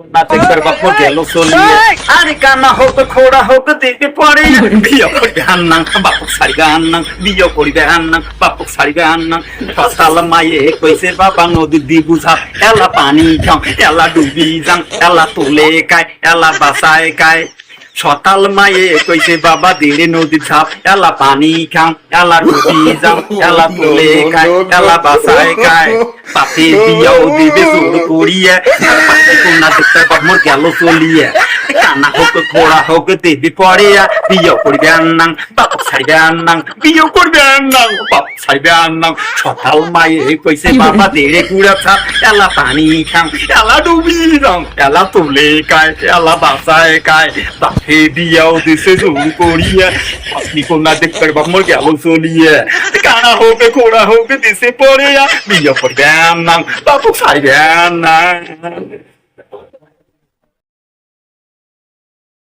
করবা আরে কানা হোক খোড়া হোক দেখে পড়ে। বিয়ে করবে হান্নাং বাপক সারিবে হান্নাং বিয়ে করিবে হান্নাং বাপক সারিবে হান্নাং। ফসাল মায়ে কইছে বাবা নদী দি বুঝা এলা পানি খাও এলা ডুবি এলা তুলে কায় এলা বাসায় কায় সতাল মায়ে কইছে বাবা দিলে নদী ঝাপ এলা পানি খাও এলা ডুবি যাও এলা তুলে কায় এলা বাসায় কায় পাতে দিয়াও দিবে জোর করিয়া পাতে কোনা দেখতে বামর গেল চলিয়া কানা হোক ঘোড়া হোক দেবী পড়িয়া বিয়ে করবে আন্নাং বাপ ছাড়বে আন্নাং বিয়ে করবে আন্নাং বাপ ছাড়বে আন্নাং সকাল মায়ে কইছে বাবা দেড়ে কুড়া ছাপ এলা পানি খাম এলা ডুবি রং এলা তুলে কায় এলা বাসায় কায় বাপে বিয়াও দিছে জোর করিয়া আপনি কোনা দেখতে বামর গেল চলিয়া কানা হোক ঘোড়া হোক দিছে পড়িয়া বিয়ে করবে আন্নাং বাপ ছাড়বে আন্নাং